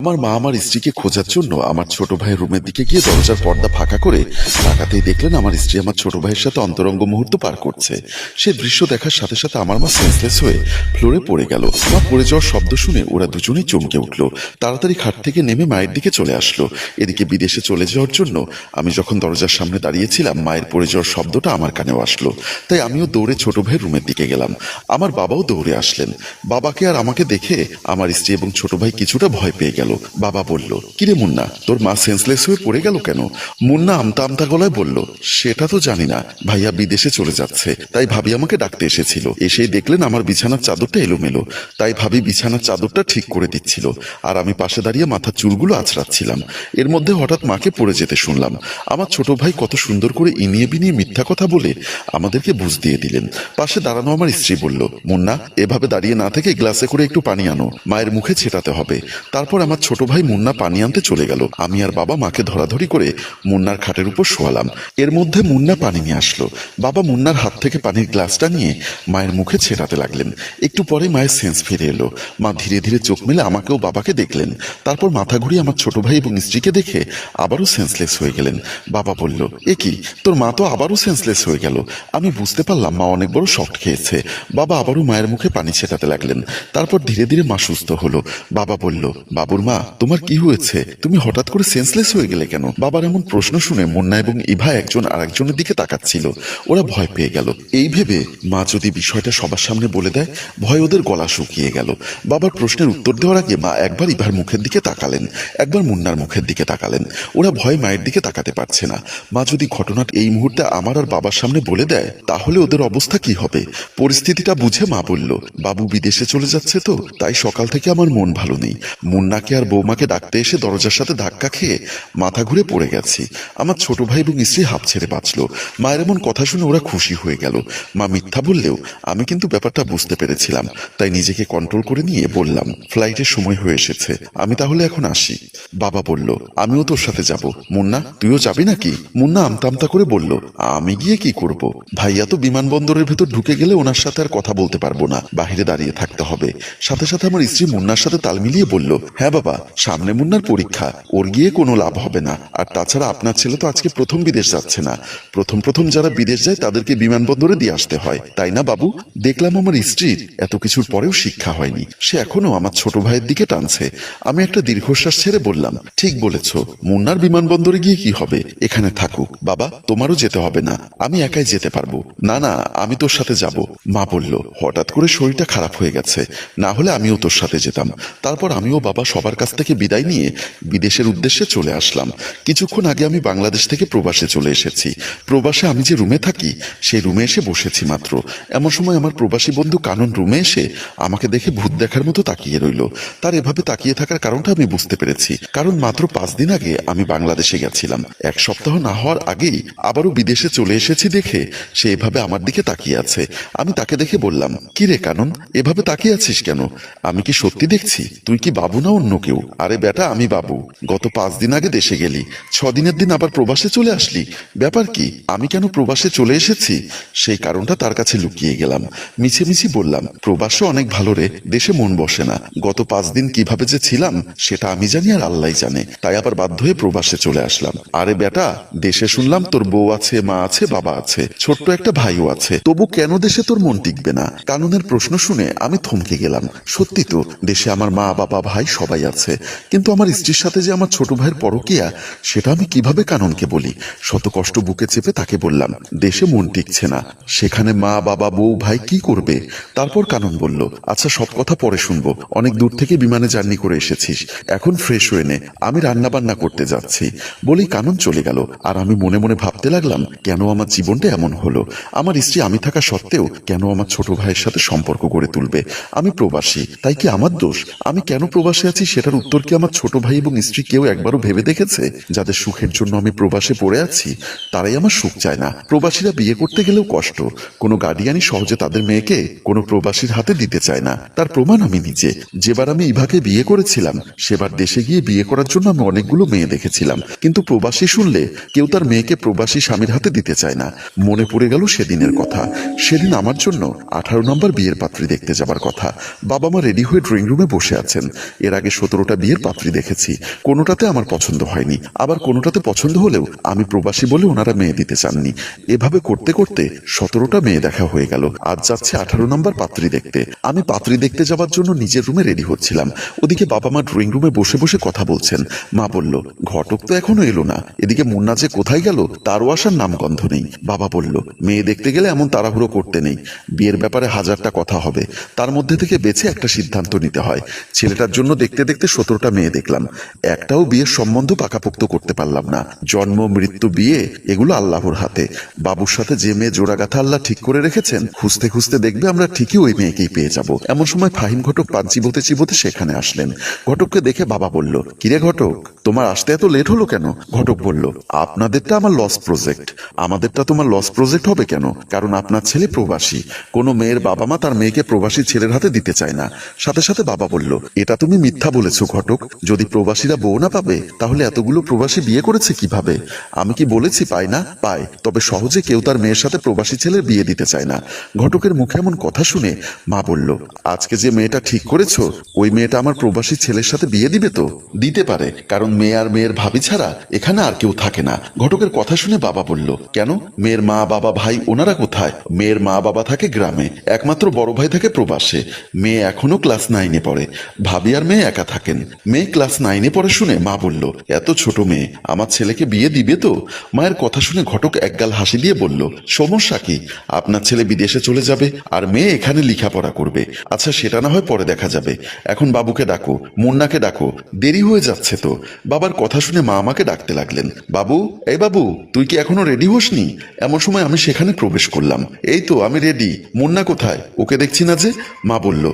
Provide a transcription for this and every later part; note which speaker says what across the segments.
Speaker 1: আমার মা আমার স্ত্রীকে খোঁজার জন্য আমার ছোট ভাইয়ের রুমের দিকে গিয়ে দরজার পর্দা ফাঁকা করে তাকাতেই দেখলেন আমার স্ত্রী আমার ছোট ভাইয়ের সাথে অন্তরঙ্গ মুহূর্ত পার করছে। সে দৃশ্য দেখার সাথে সাথে আমার মা সেন্সলেস হয়ে ফ্লোরে পড়ে গেল। মা পড়ে যাওয়ার শব্দ শুনে ওরা দুজনেই চমকে উঠল। তাড়াতাড়ি খাট থেকে নেমে মায়ের দিকে চলে আসলো। এদিকে বিদেশে চলে যাওয়ার জন্য আমি যখন দরজার সামনে দাঁড়িয়েছিলাম, মায়ের পড়ে যাওয়ার শব্দটা আমার কানেও আসলো। তাই আমিও দৌড়ে ছোট ভাইয়ের রুমের দিকে গেলাম। আমার বাবাও দৌড়ে আসলেন। বাবাকে আর আমাকে দেখে আমার স্ত্রী এবং ছোট ভাই কিছুটা ভয় পেয়ে গেল। বাবা বলল, কিরে মুন্না, তোর মা সেন্সলেস হয়ে পড়ে গেল কেন? মুন্না আমতা আমতা গলায় বলল, সেটা তো জানি না। ভাইয়া বিদেশে চলে যাচ্ছে, তাই ভাবি আমাকে ডাকতে এসেছিল। এসেই দেখলেন আমার বিছানার চাদরটা এলোমেলো। তাই ভাবি বিছানার চাদরটা ঠিক করে দিচ্ছিল। আর আমি পাশে দাঁড়িয়ে মাথার চুলগুলো আছড়াচ্ছিলাম এর মধ্যে হঠাৎ মাকে পড়ে যেতে শুনলাম। আমার ছোট ভাই কত সুন্দর করে ইনিয়ে বিনিয়ে মিথ্যা কথা বলে আমাদেরকে বুঝ দিয়ে দিলেন। পাশে দাঁড়ানো আমার স্ত্রী বলল, মুন্না, এভাবে দাঁড়িয়ে না থেকে গ্লাসে করে একটু পানি আনো। মায়ের মুখে ছেটাতে হবে। তারপর আমার ছোট ভাই মুন্না পানি আনতে চলে গেল। আমি আর বাবা মাকে ধরাধরি করে মুন্নার খাটের উপর শোয়ালাম। এর মধ্যে মুন্না পানি নিয়ে আসলো। বাবা মুন্নার হাত থেকে পানির গ্লাসটা নিয়ে মায়ের মুখে ছেটাতে লাগলেন। একটু পরে মায়ের সেন্স ফিরে এলো। মা ধীরে ধীরে চোখ মেলে আমাকেও বাবাকে দেখলেন। তারপর মাথা ঘুরিয়ে আমার ছোট ভাই এবং স্ত্রীকে দেখে আবারও সেন্সলেস হয়ে গেলেন। বাবা বলল, এ কি? তোর মা তো আবারও সেন্সলেস হয়ে গেল। আমি বুঝতে পারলাম মা অনেক বড় শক্ট খেয়েছে। বাবা আবারও মায়ের মুখে পানি ছেটাতে লাগলেন। তারপর ধীরে ধীরে মা সুস্থ হলো। বাবা বলল, বাবুর মা তোমার কি হয়েছে? তুমি হঠাৎ করে সেন্সলেস হয়ে গেলে কেন? বাবার এমন প্রশ্ন শুনে মুন্না এবং ইভা একজন আরেকজনের দিকে তাকাচ্ছিল। ওরা ভয় পেয়ে গেল। এই ভেবে মা যদি বিষয়টা সবার সামনে বলে দেয়, ভয় ওদের গলা শুকিয়ে গেল। বাবার প্রশ্নের উত্তর দেওয়ার আগে মা একবার ইভার মুখের দিকে তাকালেন। একবার মুন্নার মুখের দিকে তাকালেন। ওরা ভয় মায়ের দিকে তাকাতে পারছে না। মা যদি ঘটনাটা এই মুহূর্তে আমার আর বাবার সামনে বলে দেয়, তাহলে ওদের অবস্থা কি হবে? পরিস্থিতিটা বুঝে মা বলল, বাবু বিদেশে চলে যাচ্ছে তো, তাই সকাল থেকে আমার মন ভালো নেই। মুন্নাকে আর বৌমাকে ডাকতে এসে দরজার সাথে ধাক্কা খেয়ে মাথা ঘুরে পড়ে গেছি। আমার ছোট ভাই এবং স্ত্রী হাফ ছেড়ে বাঁচলো। মায়ের এমন কথা শুনে ওরা খুশি হয়ে গেল। মা মিথ্যা বললেও আমি কিন্তু ব্যাপারটা বুঝতে পেরেছিলাম। তাই নিজেকে কন্ট্রোল করে নিয়ে বললাম ফ্লাইটের সময় হয়ে এসেছে। আমি তাহলে এখন আসি। বাবা বলল, আমিও তোর সাথে যাব। মুন্না, তুইও যাবি নাকি? মুন্না আমতা আমতা করে বলল, আমি গিয়ে কি করব? ভাইয়া তো বিমানবন্দরের ভেতর ঢুকে গেলে ওনার সাথে আর কথা বলতে পারব না। বাহিরে দাঁড়িয়ে থাকতে হবে। সাথে সাথে আমার স্ত্রী মুন্নার সাথে তাল মিলিয়ে বলল হ্যাঁ বাবা সামনে মুন্নার পরীক্ষা, ওর গিয়ে কোনো লাভ হবে না। আর তাছাড়া আপনার ছেলে তো আজকে প্রথম বিদেশ যাচ্ছে না। প্রথম প্রথম যারা বিদেশ যায়, তাদেরকে বিমানবন্দরে দিয়ে আসতে হয়। তাই না, বাবু? দেখলাম আমার স্ত্রীর এত কিছুর পরেও শিক্ষা হয়নি। সে এখনও আমার ছোট ভাইয়ের দিকে টানছে। আমি একটা দীর্ঘশ্বাস ছেড়ে বললাম, ঠিক বলেছ, মুন্নার বিমানবন্দরে গিয়ে কি হবে? এখানে থাকুক। বাবা, তোমারও যেতে হবে না। আমি একাই যেতে পারব। না না, আমি তোর সাথে যাব। মা বলল, হঠাৎ করে শরীরটা খারাপ হয়ে গেছে। না হলে আমিও তোর সাথে যেতাম। তারপর আমিও বাবা সবার কাছ থেকে বিদায় নিয়ে বিদেশের উদ্দেশ্যে চলে আসলাম। কিছুক্ষণ আগে আমি বাংলাদেশ থেকে প্রবাসে চলে এসেছি। প্রবাসে আমি যে রুমে থাকি সেই রুমে এসে বসেছি মাত্র। এমন সময় আমার প্রবাসী বন্ধু কানন রুমে এসে আমাকে দেখে ভূত দেখার মতো তাকিয়ে রইল। তার এভাবে তাকিয়ে থাকার কারণটা আমি বুঝতে পেরেছি। কারণ মাত্র পাঁচ দিন আগে আমি বাংলাদেশে গেছিলাম। এক সপ্তাহ না হওয়ার আগেই আবারও বিদেশে চলে এসেছি দেখে সে এভাবে আমার দিকে তাকিয়ে আছে। আমি তাকে দেখে বললাম কি রে কানন, এভাবে তাকিয়ে আছিস কেন? আমি কি সত্যি দেখছি? তুই কি বাবু না অন্য কেউ। আরে বেটা, আমি বাবু, গত পাঁচ দিন আগে দেশে গেলি, ছদিনের দিন আবার প্রবাসে চলে আসলি। ব্যাপার কি, আমি কেন প্রবাসে চলে এসেছি? সেই কারণটা তার কাছে লুকিয়ে গেলাম। মিছে মিছি বললাম প্রবাসে অনেক ভালো রে, দেশে মন বসে না। গত পাঁচ দিন কীভাবে যে ছিলাম, সেটা আমি জানি আর আল্লাহ জানে। তাই আবার বাধ্য হয়ে প্রবাসে চলে আসলাম। আরে বেটা, দেশে শুনলাম তোর বউ আছে, মা আছে, বাবা আছে, ছোট্ট একটা ভাইও আছে। তবু কেন দেশে তোর মন টিকবে না? কাননের প্রশ্ন শুনে আমি থমকে গেলাম। সত্যি তো, দেশে আমার মা, বাবা, ভাই সবাই আছে। কিন্তু আমার স্ত্রীর সাথে যে আমার ছোট ভাইয়ের পরকিয়া, সেটা আমি কীভাবে কাননকে বলি? শত কষ্ট বুকে চেপে তাকে বললাম, দেশে মন টিকছে না। সেখানে মা, বাবা, বউ, ভাই কি করবে? তারপর কানন বলল আচ্ছা সব কথা পরে শুনব। অনেক দূর থেকে বিমানে জার্নি করে এসেছিস। এখন ফ্রেশ হয়ে নে। আমি রান্না বান্না করতে যাচ্ছি। বলেই কানন চলে গেল। আর আমি মনে মনে ভাবতে লাগলাম, কেন আমার জীবনটা এমন হলো? আমার স্ত্রী আমি থাকা সত্ত্বেও কেন আমার ছোট ভাইয়ের সাথে সম্পর্ক গড়ে তুলবে? আমি প্রবাসী, তাই কি আমার দোষ? আমি কেন প্রবাসী আছি সেটার উত্তর কি আমার ছোট ভাই এবং স্ত্রী কেউ একবারও ভেবে দেখেছে? যাদের সুখের জন্য আমি প্রবাসে পড়ে আছি, তারাই আমার সুখ চায় না। প্রবাসীরা বিয়ে করতে গেলেও কষ্ট। কোনো গার্ডিয়ানই সহজে তাদের মেয়েকে কোনো প্রবাসীর হাতে দিতে চায় না। তার প্রমাণ আমি নিজে। যেবার আমি ইভাকে বিয়ে করেছিলাম, সেবার দেশে গিয়ে বিয়ে করার জন্য আমি অনেকগুলো মেয়ে দেখেছিলাম। কিন্তু প্রবাসী শুনলে কেউ তার মেয়েকে প্রবাসী স্বামীর হাতে দিতে চায় না। মনে পড়ে গেল সেদিনের কথা। সেদিন আমার জন্য আঠারো নম্বর বিয়ের পাত্রী দেখতে যাবার কথা। বাবা মা রেডি হয়ে ড্রয়িং রুমে বসে আছেন। এর আগে সতেরোটা বিয়ের পাত্রী দেখেছি। কোনোটাতে আমার পছন্দ হয়নি। আবার কোনোটাতে পছন্দ হলেও আমি প্রবাসী বলে ওনারা মেয়ে দিতে চাননি। এভাবে করতে করতে সতেরোটা মেয়ে দেখা হয়ে গেল। আজ যাচ্ছে আঠারো নম্বর পাত্রী দেখতে। আমি পাত্রী দেখতে যাওয়ার জন্য নিজের রুমে রেডি হচ্ছিলাম। ওদিকে বাবা মা ড্রয়িং রুমে বসে বসে কথা বলছেন। মা বলল, ঘটক তো এখনও এলো না। এদিকে মুন্না যে কোথায় গেল, তারও আসার নামগন্ধ নেই। বাবা বলল, মেয়ে দেখতে গেলে এমন তাড়াহুড়ো করতে নেই। বিয়ের ব্যাপারে হাজারটা কথা হবে। তার মধ্যে থেকে বেছে একটা সিদ্ধান্ত নিতে হয়। ছেলেটার জন্য দেখতে দেখতে সতেরোটা মেয়ে দেখলাম। একটাও বিয়ের সম্বন্ধ পাকাপোক্ত করতে পারলাম না। জন্ম, মৃত্যু, বিয়ে, এগুলো আল্লাহর হাতে। বাবুর সাথে যে মেয়ে জোড়াগাথা আল্লাহ ঠিক করে রেখেছেন, খুঁজতে খুঁজতে দেখবে আমরা ঠিকই ওই মেয়েকেই পেয়ে যাব। এমন সময় ফাহিম ঘটক পান চিবোতে চিবোতে সেখানে আসলেন। ঘটককে দেখে বাবা বলল, কিরে ঘটক, তোমার আসতে এত লেট হলো কেন? ঘটক বলল, আপনাদেরটা আমার লস প্রজেক্ট আমাদেরটা তোমার লস প্রজেক্ট হবে কেন? কারণ আপনার ছেলে প্রবাসী। কোনো মেয়ের বাবা মা তার মেয়েকে প্রবাসী ছেলের হাতে দিতে চায় না। সাথে সাথে বাবা বলল, এটা তুমি মিথ্যা বলেছ ঘটক, যদি প্রবাসীরা বউ না পাবে, তাহলে এতগুলো প্রবাসী বিয়ে করেছে কীভাবে? আমি কি বলেছি পায় না? পায় তবে সহজে কেউ তার মেয়ের সাথে প্রবাসী ছেলের বিয়ে দিতে চায় না। ঘটকের মুখে এমন কথা শুনে মা বলল, আজকে যে মেয়েটা ঠিক করেছ, ওই মেয়েটা আমার প্রবাসী ছেলের সাথে বিয়ে দিবে তো? দিতে পারে, কারণ মেয়ে আর মেয়ের ভাবি ছাড়া এখানে আর কেউ থাকে না। ঘটকের কথা শুনে বাবা বলল, কেন? মেয়ের মা, বাবা, ভাই, ওনারা কোথায়? মেয়ের মা, বাবা থাকে গ্রামে, একমাত্র বড় ভাই থাকে প্রবাসে। মেয়ে এখনও ক্লাস নাইনে পড়ে। ভাবি আর মেয়ে একা থাকেন। মেয়ে ক্লাস নাইনে পড়ে শুনে মা বলল, এত ছোট মেয়ে, আমার ছেলেকে বিয়ে দিবে তো? মায়ের কথা শুনে ঘটক একগাল হাসি দিয়ে বলল, সমস্যা কি? আপনার ছেলে বিদেশে চলে যাবে আর মেয়ে এখানে লেখাপড়া করবে। আচ্ছা সেটা না হয় পরে দেখা যাবে। এখন বাবুকে ডাকো, মুন্নাকে ডাকো, দেরি হয়ে যাচ্ছে তো। বাবার কথা শুনে মা আমাকে ডাকতে লাগলেন, বাবু, এই বাবু, তুই কি এখনও রেডি হোসনি? এমন সময় আমি সেখানে প্রবেশ করলাম। এই তো, আমি রেডি। মুন্না কোথায়? ওকে দেখছি না যে? মা বলল,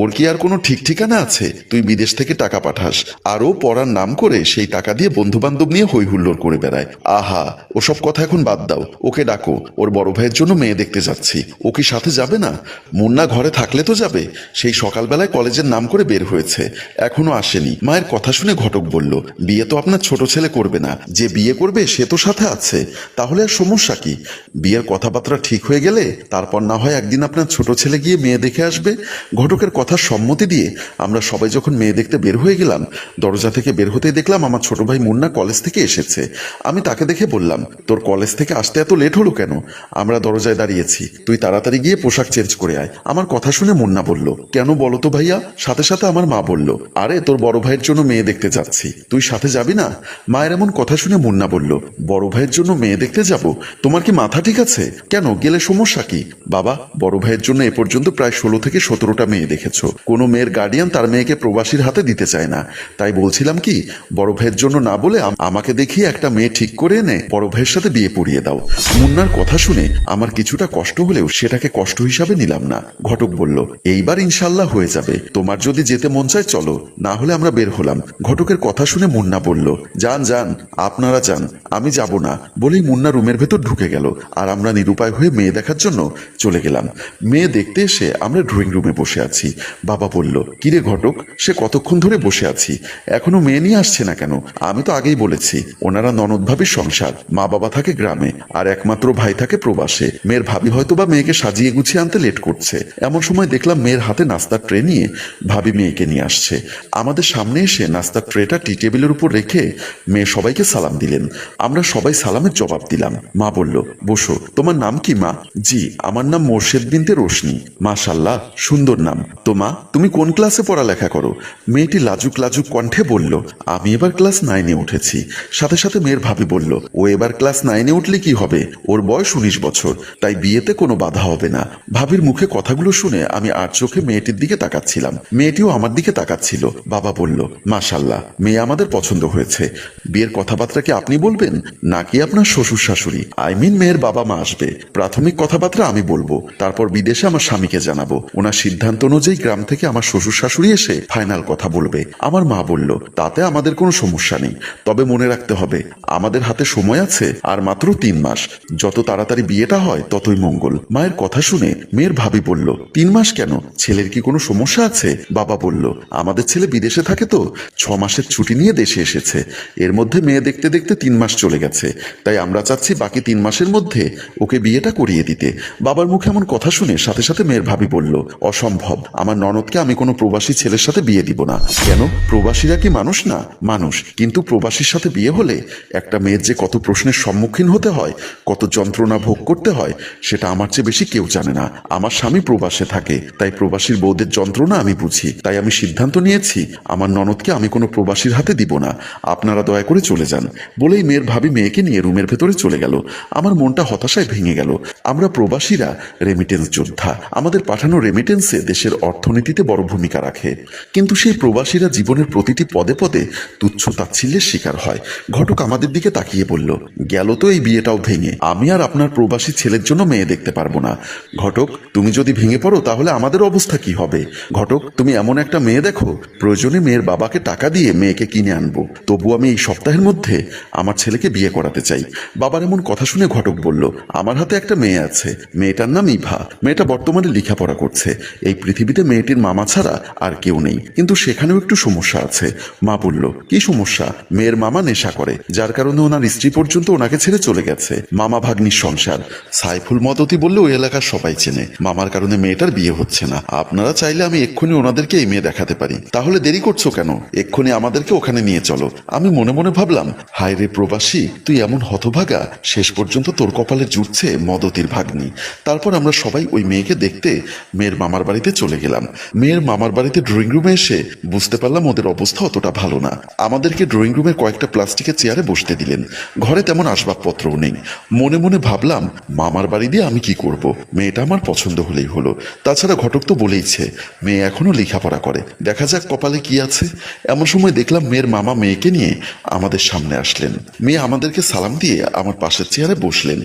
Speaker 1: ওর কি আর কোনো ঠিক ঠিকানা আছে? তুই বিদেশ থেকে টাকা পাঠাস। আর ও পড়ার নাম করে সেই টাকা দিয়ে বন্ধু বান্ধব নিয়ে হই হুল্লোড় করে বেড়ায়। আহা, ওসব কথা এখন বাদ দাও। ওকে ডাকো। ওর বড় ভাইয়ের জন্য মেয়ে দেখতে যাচ্ছি। ও কি সাথে যাবে না? মুন্না ঘরে থাকলে তো যাবে। সেই সকালবেলায় কলেজের নাম করে বের হয়েছে। এখনও আসেনি। মায়ের কথা শুনে ঘটক বলল, বিয়ে তো আপনার ছোট ছেলে করবে না। যে বিয়ে করবে সে তো সাথে আছে। তাহলে আর সমস্যা কি? বিয়ের কথাবার্তা ঠিক হয়ে গেলে তারপর না হয় একদিন আপনার ছোট ছেলে গিয়ে মেয়ে দেখে আসবে? ঘটকের কথা সম্মতি দিয়ে আমরা সবাই যখন মেয়ে দেখতে বের হয়ে গেলাম। দরজা থেকে বের হতেই দেখলাম আমার ছোট ভাই মুন্না কলেজ থেকে এসেছে। আমি তাকে দেখে বললাম, তোর কলেজ থেকে আসতে এত লেট হলো কেন? আমরা দরজায় দাঁড়িয়েছি। তুই তাড়াতাড়ি গিয়ে পোশাক চেঞ্জ করে আয়। আমার কথা শুনে মুন্না বলল, কেন বলো তো ভাইয়া? সাথে সাথে আমার মা বলল, আরে, তোর বড় ভাইয়ের জন্য মেয়ে দেখতে যাচ্ছি। তুই সাথে যাবি না? মায়ের এমন কথা শুনে মুন্না বলল, বড় ভাইয়ের জন্য মেয়ে দেখতে যাব? তোমার কি মাথা ঠিক আছে? কেন, গেলে সমস্যা কি? বাবা, বড় ভাইয়ের জন্য এ পর্যন্ত প্রায় ষোলো থেকে সতেরোটা মেয়ে দেখেছ। কোনো মেয়ের গার্ডিয়ান তার মেয়েকে প্রবাসীর হাতে দিতে চায় না। তাই বলছিলাম কি, বড় ভাইয়ের জন্য না বলে আমাকে দেখিয়ে একটা মেয়ে ঠিক করে এনে বড় ভাইয়ের সাথে বিয়ে পড়িয়ে দাও। মুন্নার কথা শুনে আমার কিছুটা কষ্ট হলেও সেটাকে কষ্ট হিসাবে নিলাম না। ঘটক বলল, এইবার ইনশাল্লাহ হয়ে যাবে। তোমার যদি যেতে মন চায় চলো, না হলে আমরা বের হলাম। ঘটকের কথা শুনে মুন্না বলল, যান যান, আপনারা যান, আমি যাব না। বলেই মুন্না রুমের ভেতর ঢুকে গেল আর আমরা নিরুপায় হয়ে মেয়ে দেখার জন্য চলে গেলাম। মেয়ে দেখতে এসে আমরা ড্রয়িং রুমে বসে আছি। বাবা বলল, কিরে ঘটক, সে কতক্ষণ ধরে বসে আছি? এখনও মেয়ে নিয়ে আসছে না কেন? আমি তো আগেই বলেছি, ওনারা ননদ ভাবির সংসার। মা বাবা থাকে গ্রামে, আর একমাত্র ভাই থাকে প্রবাসে। মেয়ের ভাবি হয়তো বা মেয়েকে সাজিয়ে গুছিয়ে আনতে লেট করছে। এমন সময় দেখলাম মেয়ের হাতে নাস্তার ট্রে নিয়ে ভাবি মেয়েকে নিয়ে আসছে। আমাদের সামনে এসে নাস্তার ট্রেটা টি টেবিলের উপর রেখে মেয়ে সবাইকে সালাম দিলেন। আমরা সবাই সালামের জবাব দিলাম। মা বলল, বসো, তোমার নাম কি মা? জি, আমার নাম মোর্শেদ বিনতে রোশনি। মাশাল্লাহ সুন্দর নাম। তো মা, তুমি কোন ক্লাসে পড়ালেখা করো? মেয়েটি লাজুক লাজুক কণ্ঠে বলল, আমি এবার ক্লাস নাইনে উঠেছি। সাথে সাথে মেয়ের ভাবি বলল, ও এবার ক্লাস নাইনে উঠলে কি হবে? ওর বয়স উনিশ বছর, তাই বিয়েতে কোনো বাধা হবে না। ভাবির মুখে কথাগুলো শুনে আমি আর চোখে মেয়েটির দিকে তাকাচ্ছিলাম। মেয়েটিও আমার দিকে তাকাচ্ছিল। বাবা বলল, মাশাল্লাহ, মেয়ে আমাদের পছন্দ হয়েছে। বিয়ের কথাবার্তা কি আপনি বলবেন? নাকি আপনার শ্বশুর শাশুড়ি আই মিন মেয়ের বাবা মা আসবে। প্রাথমিক কথাবার্তা আমি বলব। তারপর বিদেশে আমার স্বামীকে জানাব। ওনার সিদ্ধান্ত অনুযায়ী গ্রাম থেকে আমার শ্বশুর শাশুড়ি এসে ফাইনাল কথা বলবে, আমার মা বলল, তাতে আমাদের কোনো সমস্যা নেই। তবে মনে রাখতে হবে, আমাদের হাতে সময় আছে, আর মাত্র তিন মাস। যত তাড়াতাড়ি বিয়েটা হয়, ততই মঙ্গল। মায়ের কথা শুনে মেয়ের ভাবি বলল, তিন মাস কেন? ছেলের কি কোনো সমস্যা আছে? বাবা বলল, আমাদের ছেলে বিদেশে থাকে তো, ছ মাসের ছুটি নিয়ে দেশে এসেছে। এর মধ্যে মেয়ে দেখতে দেখতে তিন মাস চলে গেছে। তাই আমরা চাচ্ছি বাকি তিন মাসের মধ্যে ওকে বিয়েটা করিয়ে দিতে। বাবার মুখে এমন কথা শুনে সাথে সাথে মেয়ের ভাবি বলল, অসম্ভব। আমার ননদকে আমি কোনো প্রবাসী ছেলের সাথে বিয়ে দিব না। কেন? প্রবাসীরা কি মানুষ না? মানুষ। কিন্তু প্রবাসীর সাথে বিয়ে হলে একটা মেয়ের যে কত প্রশ্নের সম্মুখীন হতে হয়, কত যন্ত্রণা ভোগ করতে হয়, সেটা আমার চেয়ে বেশি কেউ জানে না। আমার স্বামী প্রবাসে থাকে, তাই প্রবাসীর বউদের যন্ত্রণা আমি বুঝি। তাই আমি সিদ্ধান্ত নিয়েছি, আমার ননদকে আমি কোনো প্রবাসীর হাতে দিব না। আপনারা দয়া করে চলে যান। বলেই মেয়ের ভাবি মেয়েকে নিয়ে রুমের ভেতরে চলে গেল। আমার মনটা হতাশায় ভেঙে গেল। আমরা প্রবাসীরা রেমিটেন্স যোদ্ধা। আমাদের পাঠানো রেমিটেন্সে দেশের অর্থনীতিতে বড় ভূমিকা রাখে। কিন্তু সেই প্রবাসীরা জীবনের প্রতিটি পদে পদে তুচ্ছ তাচ্ছিল্যের শিকার হয়। ঘটক আমাদের দিকে তাকিয়ে বলল, গেল তো এই বিয়েটাও ভেঙে। আমি আর আপনার প্রবাসী ছেলের জন্য মেয়ে দেখতে পারব না। ঘটক, তুমি যদি ভেঙে পড়ো তাহলে আমাদের অবস্থা কি হবে? ঘটক, তুমি এমন একটা মেয়ে দেখো, প্রয়োজনে মেয়ের বাবাকে টাকা দিয়ে মেয়েকে কিনে আনব। তবু আমি এই সপ্তাহের মধ্যে আমার ছেলেকে বিয়ে করাতে চাই। বাবার এমন কথা শুনে ঘটক বলল, আমার হাতে একটা মেয়ে আছে। মেয়েটার নাম ইভা। মেয়েটা বর্তমানে লেখাপড়া করছে। এই পৃথিবীতে মেয়েটির মামা ছাড়া আর কেউ নেই। কিন্তু সেখানেও একটু সমস্যা আছে। মা বলল, কি সমস্যা? মেয়ের মামা নেশা করে। যার কারণে ওনার স্ত্রী পর্যন্ত ওনাকে ছেড়ে চলে গেছে। মামা ভাগ্নির সংসার। সাইফুল মদতি বললে ওই এলাকার সবাই চেনে। মামার কারণে মেয়েটার বিয়ে হচ্ছে না। আপনারা চাইলে আমি এক্ষুনি ওনাদেরকে এই মেয়ে দেখাতে পারি। তাহলে দেরি করছ কেন? এক্ষুনি আমাদেরকে ওখানে নিয়ে চলো। আমি মনে মনে ভাবলাম, হায় রে প্রবাসী, তুই এমন হতভাগা। শেষ পর্যন্ত তোর কপালে জুটছে মদতির ভাগ্নি। তারপর আমরা সবাই ওই মেয়েকে দেখতে মেয়ের মামার বাড়িতে চলে গেলাম। মেয়ের মামার বাড়িতে ড্রয়িং রুমে এসে বুঝতে পারলাম ওদের অবস্থা অতটা ভালো না। আমাদেরকে ড্রয়িং রুমের কয়েকটা প্লাস্টিকের চেয়ারে বসতে দিলেন। ঘরে তেমন আসবাবপত্রও নেই। মনে মনে ভাবলাম, মামার বাড়ি দিয়ে আমি কি করব? মেয়েটা আমার পছন্দ হলেই হলো। তাছাড়া ঘটক তো বলেইছে মেয়ে এখনও লেখাপড়া করে। দেখা যাক কপালে কি আছে। এমন সময় দেখলাম মেয়ের মামা মেয়েকে নিয়ে আমাদের সামনে আসলেন। মেয়ে আমাদেরকে সালাম দিয়ে আমার পাশের চেয়ারে বসলেন।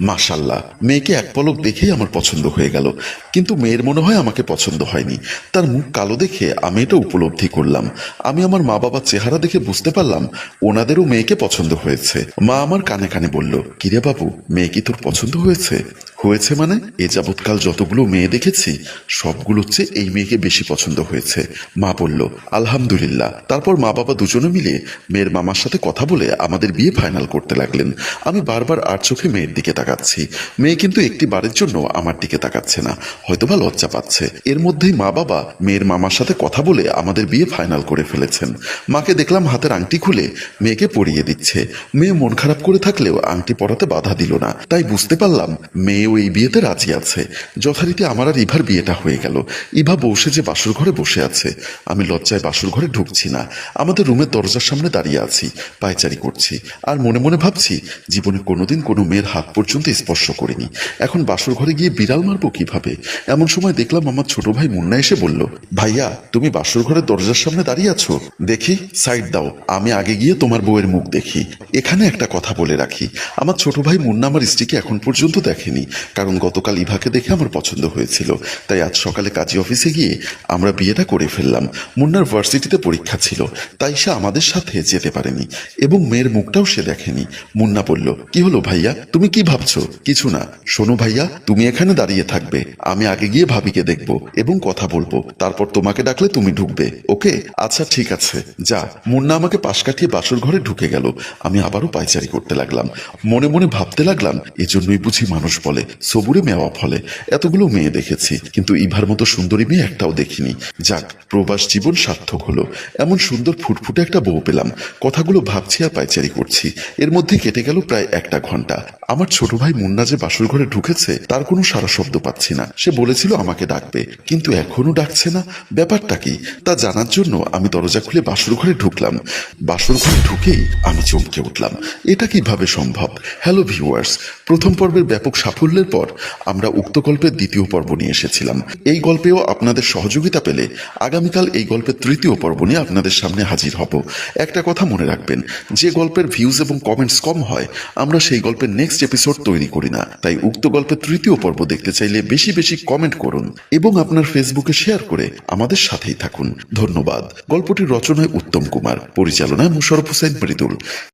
Speaker 1: মাশাল্লাহ, মেয়েকে এক পলক দেখেই আমার পছন্দ হয়ে গেল। কিন্তু মেয়ের মনে হয় আমাকে পছন্দ হয়নি। তার মুখ কালো দেখে আমি এটা উপলব্ধি করলাম। আমি আমার মা বাবার চেহারা দেখে বুঝতে পারলাম ওনাদেরও মেয়েকে পছন্দ হয়েছে। মা আমার কানে কানে বলল, কিরে বাবু, মেয়ে কি তোর পছন্দ হয়েছে? হয়েছে মানে? এ যাবৎকাল যতগুলো মেয়ে দেখেছি, সবগুলোর চেয়ে এই মেয়েকে বেশি পছন্দ হয়েছে। মা বলল, আলহামদুলিল্লাহ। তারপর মা বাবা দুজনে মিলে মেয়ের মামার সাথে কথা বলে আমাদের বিয়ে ফাইনাল করতে লাগলেন। আমি বারবার আর চোখে মেয়ের দিকে তাকাচ্ছি। মেয়ে কিন্তু একটি বারের জন্য আমার দিকে তাকাচ্ছে না, হয়তোবা লজ্জা পাচ্ছে। এর মধ্যেই মা বাবা মেয়ের মামার সাথে কথা বলে আমাদের বিয়ে ফাইনাল করে ফেলেছেন। মাকে দেখলাম হাতের আংটি খুলে মেয়েকে পরিয়ে দিচ্ছে। মেয়ে মন খারাপ করে থাকলেও আংটি পরাতে বাধা দিল না। তাই বুঝতে পারলাম মেয়েও এই বিয়েতে রাজি আছে। যথারীতি আমার আর ইভার বিয়েটা হয়ে গেল। ইভা বসে যে বাসুর ঘরে বসে আছে। আমি লজ্জায় বাসুর ঘরে ঢুকছি না। আমাদের রুমের দরজার সামনে দাঁড়িয়ে আছি, পায়চারি করছি। আর মনে মনে ভাবছি, জীবনে কোনোদিন কোনো মেয়ের হাত পর্যন্ত স্পর্শ করিনি। এখন বাসুর ঘরে গিয়ে বিড়াল মারবো কীভাবে? এমন সময় দেখলাম আমার ছোট ভাই মুন্না এসে বলল, ভাইয়া, তুমি বাসুর ঘরের দরজার সামনে দাঁড়িয়ে আছো? দেখি, সাইড দাও। আমি আগে গিয়ে তোমার বউয়ের মুখ দেখি। এখানে একটা কথা বলে রাখি। আমার ছোট ভাই মুন্না আমার স্ত্রীকে এখন পর্যন্ত দেখেনি। কারণ গতকাল ইভাকে দেখে আমার পছন্দ হয়েছিল। তাই আজ সকালে কাজী অফিসে গিয়ে আমরা বিয়েটা করে ফেললাম। মুন্নার ভার্সিটিতে পরীক্ষা ছিল, তাই সে আমাদের সাথে যেতে পারেনি এবং মেয়ের মুখটাও সে দেখেনি। মুন্না বলল, কি হলো ভাইয়া? তুমি কি ভাবছ? কিছু না। শোনো ভাইয়া, তুমি এখানে দাঁড়িয়ে থাকবে। আমি আগে গিয়ে ভাবিকে দেখব এবং কথা বলব। তারপর তোমাকে ডাকলে তুমি ঢুকবে। ওকে? আচ্ছা ঠিক আছে। যা। মুন্না আমাকে পাশ কাটিয়ে বাসর ঘরে ঢুকে গেল। আমি আবারও পায়চারি করতে লাগলাম। মনে মনে ভাবতে লাগলাম, এজন্যই বুঝি মানুষ বলে। সবুরে মেওয়া ফলে এতগুলো মেয়ে দেখেছি। কিন্তু ইভার মতো সুন্দরী মেয়ে একটাও দেখিনি। যাক, প্রবাস জীবন সার্থক হলো। এমন সুন্দর ফুটফুটে একটা বউ পেলাম। কথাগুলো ভাবছি আর পাইচারি করছি। এর মধ্যে কেটে গেল প্রায় একটা ঘণ্টা। আমার ছোট ভাই মুন্না যে বাসর ঘরে ঢুকেছে, তার কোনো সারা শব্দ পাচ্ছি না। সে বলেছিল আমাকে ডাকবে। কিন্তু এখনও ডাকছে না। ব্যাপারটা কি? তা জানার জন্য আমি দরজা খুলে বাসর ঘরে ঢুকলাম। বাসর ঘরে ঢুকেই আমি চমকে উঠলাম। এটা কীভাবে সম্ভব? হ্যালো ভিউয়ার্স প্রথম পর্বের ব্যাপক সাফল্যের পর আমরা উক্ত গল্পের দ্বিতীয় পর্ব নিয়ে এসেছিলাম। এই গল্পেও আপনাদের সহযোগিতা পেলে আগামীকাল এই গল্পের তৃতীয় পর্ব নিয়ে আপনাদের সামনে হাজির হব। একটা কথা মনে রাখবেন, যে গল্পের ভিউজ এবং কমেন্টস কম হয়, আমরা সেই গল্পের নেক্সট এপিসোড তৈরি করি না। তাই উক্ত গল্পের তৃতীয় পর্ব দেখতে চাইলে বেশি বেশি কমেন্ট করুন এবং আপনার ফেসবুকে শেয়ার করে আমাদের সাথেই থাকুন। ধন্যবাদ। গল্পটির রচনায় উত্তম কুমার, পরিচালনায় মুশারফ হোসেন মৃদুল।